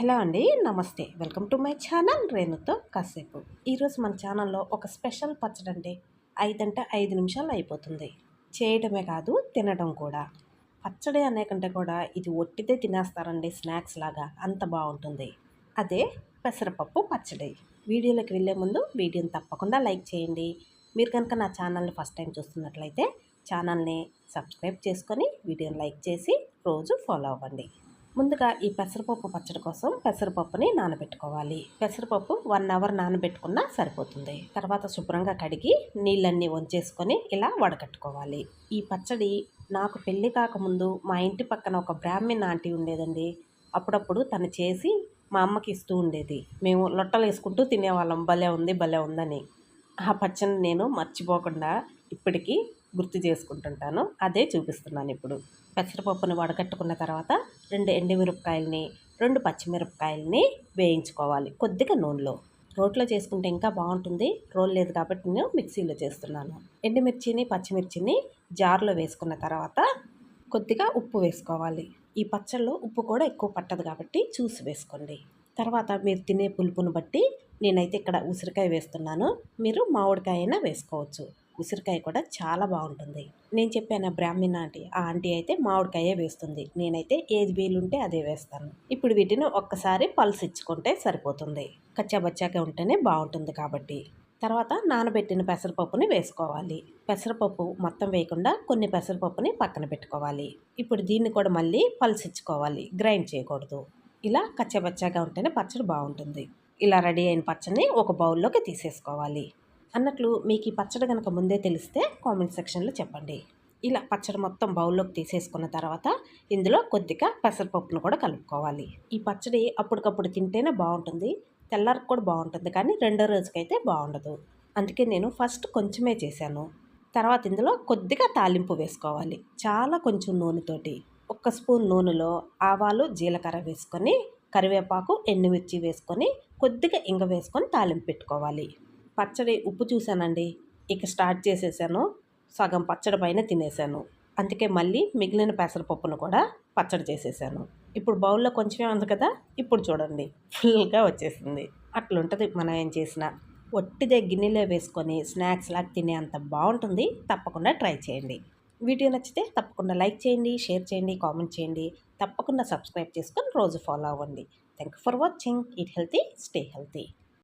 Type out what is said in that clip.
Hello అండి నమస్తే. Welcome to my channel రేణుతో కాసేపు. ఈరోజు మన ఛానల్లో ఒక స్పెషల్ పచ్చడి అండి ఐదంటే ఐదు నిమిషాలు అయిపోతుంది. చేయడమే కాదు తినడం కూడా. పచ్చడి అనే కంటే కూడా ఇది ఒట్టిదే తినేస్తారండి స్నాక్స్ లాగా. అంత బాగుంటుంది. అదే పెసరపప్పు పచ్చడి. వీడియోలోకి వెళ్ళే ముందు వీడియోని తప్పకుండా లైక్ చేయండి. మీరు కనుక నా ఛానల్ని ఫస్ట్ టైం చూస్తున్నట్లయితే ఛానల్ని సబ్స్క్రైబ్ చేసుకొని వీడియోని లైక్ చేసి రోజు ఫాలో అవ్వండి. ముందుగా ఈ పెసరపప్పు పచ్చడి కోసం పెసరపప్పుని నానబెట్టుకోవాలి. పెసరపప్పు వన్ అవర్ నానబెట్టుకున్నా సరిపోతుంది. తర్వాత శుభ్రంగా కడిగి నీళ్ళన్నీ వంచేసుకొని ఇలా వడకట్టుకోవాలి. ఈ పచ్చడి నాకు పెళ్ళి కాకముందు మా ఇంటి పక్కన ఒక బ్రాహ్మణ్ ఆంటీ ఉండేదండి. అప్పుడప్పుడు తను చేసి మా అమ్మకి ఇస్తూ ఉండేది. మేము లొట్టలు వేసుకుంటూ తినేవాళ్ళం. భలే ఉంది భలే ఉందని. ఆ పచ్చడి నేను మర్చిపోకుండా ఇప్పటికీ గుర్తు చేసుకుంటుంటాను. అదే చూపిస్తున్నాను ఇప్పుడు. పెసరపప్పుని వడకట్టుకున్న తర్వాత రెండు ఎండుమిరపకాయలని రెండు పచ్చిమిరపకాయలని వేయించుకోవాలి కొద్దిగా నూనెలో. రోట్లో చేసుకుంటే ఇంకా బాగుంటుంది. రోల్ లేదు కాబట్టి నేను మిక్సీలో చేస్తున్నాను. ఎండుమిర్చిని పచ్చిమిర్చిని జార్లో వేసుకున్న తర్వాత కొద్దిగా ఉప్పు వేసుకోవాలి. ఈ పచ్చళ్ళు ఉప్పు కూడా ఎక్కువ పట్టదు కాబట్టి చూసి వేసుకోండి. తర్వాత మీరు తినే పులుపును బట్టి నేనైతే ఇక్కడ ఉసిరికాయ వేస్తున్నాను. మీరు మామిడికాయ అయినా వేసుకోవచ్చు. ఉసిరికాయ కూడా చాలా బాగుంటుంది. నేను చెప్పాను బ్రాహ్మణ ఆంటీ ఆ ఆంటీ అయితే మామిడికాయే వేస్తుంది. నేనైతే ఏది వీలుంటే అదే వేస్తాను. ఇప్పుడు వీటిని ఒక్కసారి పల్స్ ఇచ్చుకుంటే సరిపోతుంది. కచ్చాబచ్చాగా ఉంటేనే బాగుంటుంది కాబట్టి. తర్వాత నానబెట్టిన పెసరపప్పుని వేసుకోవాలి. పెసరపప్పు మొత్తం వేయకుండా కొన్ని పెసరపప్పుని పక్కన పెట్టుకోవాలి. ఇప్పుడు దీన్ని కూడా మళ్ళీ పల్స్ ఇచ్చుకోవాలి. గ్రైండ్ చేయకూడదు. ఇలా కచ్చబచ్చాగా ఉంటేనే పచ్చడి బాగుంటుంది. ఇలా రెడీ అయిన పచ్చడిని ఒక బౌల్లోకి తీసేసుకోవాలి. అన్నట్లు మీకు ఈ పచ్చడి కనుక ముందే తెలిస్తే కామెంట్ సెక్షన్లో చెప్పండి. ఇలా పచ్చడి మొత్తం బౌల్లోకి తీసేసుకున్న తర్వాత ఇందులో కొద్దిగా పెసరపప్పును కూడా కలుపుకోవాలి. ఈ పచ్చడి అప్పటికప్పుడు తింటేనే బాగుంటుంది. తెల్లారికి కూడా బాగుంటుంది కానీ రెండో రోజుకైతే బాగుండదు. అందుకే నేను ఫస్ట్ కొంచెమే చేశాను. తర్వాత ఇందులో కొద్దిగా తాలింపు వేసుకోవాలి. చాలా కొంచెం నూనెతోటి. ఒక్క స్పూన్ నూనెలో ఆవాలు జీలకర్ర వేసుకొని కరివేపాకు ఎండుమిర్చి వేసుకొని కొద్దిగా ఇంగ వేసుకొని తాలింపు పెట్టుకోవాలి. పచ్చడి ఉప్పు చూశానండి. ఇక స్టార్ట్ చేసేసాను. సగం పచ్చడి పైన తినేసాను. అందుకే మళ్ళీ మిగిలిన పెసరపప్పును కూడా పచ్చడి చేసేసాను. ఇప్పుడు బౌల్లో కొంచెమే ఉంది కదా ఇప్పుడు చూడండి. ఫుల్గా వచ్చేసింది. అట్లుంటుంది మనం ఏం చేసినా. ఒట్టిదే గిన్నెలో వేసుకొని స్నాక్స్ లాగా తినే అంత బాగుంటుంది. తప్పకుండా ట్రై చేయండి. వీడియో నచ్చితే తప్పకుండా లైక్ చేయండి షేర్ చేయండి కామెంట్ చేయండి. తప్పకుండా సబ్స్క్రైబ్ చేసుకొని రోజు ఫాలో అవ్వండి. Thank you for watching. Eat healthy stay healthy.